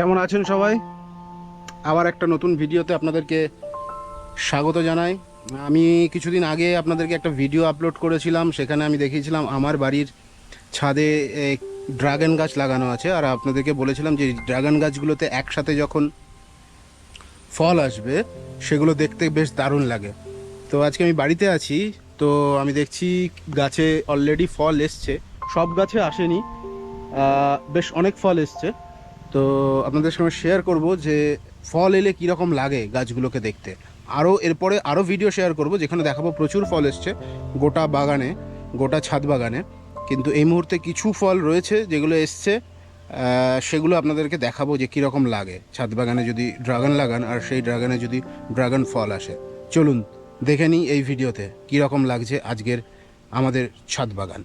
কেমন আছেন সবাই? আবার একটা নতুন ভিডিওতে আপনাদেরকে স্বাগত জানাই। আমি কিছুদিন আগে আপনাদেরকে একটা ভিডিও আপলোড করেছিলাম, সেখানে আমি দেখিয়েছিলাম আমার বাড়ির ছাদে ড্রাগন গাছ লাগানো আছে, আর আপনাদেরকে বলেছিলাম যে ড্রাগন গাছগুলোতে একসাথে যখন ফল আসবে, সেগুলো দেখতে বেশ দারুণ লাগে। তো আজকে আমি বাড়িতে আছি, তো আমি দেখছি গাছে অলরেডি ফল এসছে। সব গাছে আসেনি বেশ অনেক ফল এসছে। তো আপনাদের সঙ্গে শেয়ার করব যে ফল এলে কীরকম লাগে গাছগুলোকে দেখতে। আরও এরপরে আরও ভিডিও শেয়ার করব যেখানে দেখাবো প্রচুর ফল এসছে, গোটা বাগানে, গোটা ছাদ বাগানে। কিন্তু এই মুহূর্তে কিছু ফল রয়েছে যেগুলো এসছে সেগুলো আপনাদেরকে দেখাবো যে কীরকম লাগে। ছাদ বাগানে যদি ড্রাগন লাগান আর সেই ড্রাগনে যদি ড্রাগন ফল আসে। চলুন দেখে নিই এই ভিডিওতে কীরকম লাগছে আজকের আমাদের ছাদ বাগান।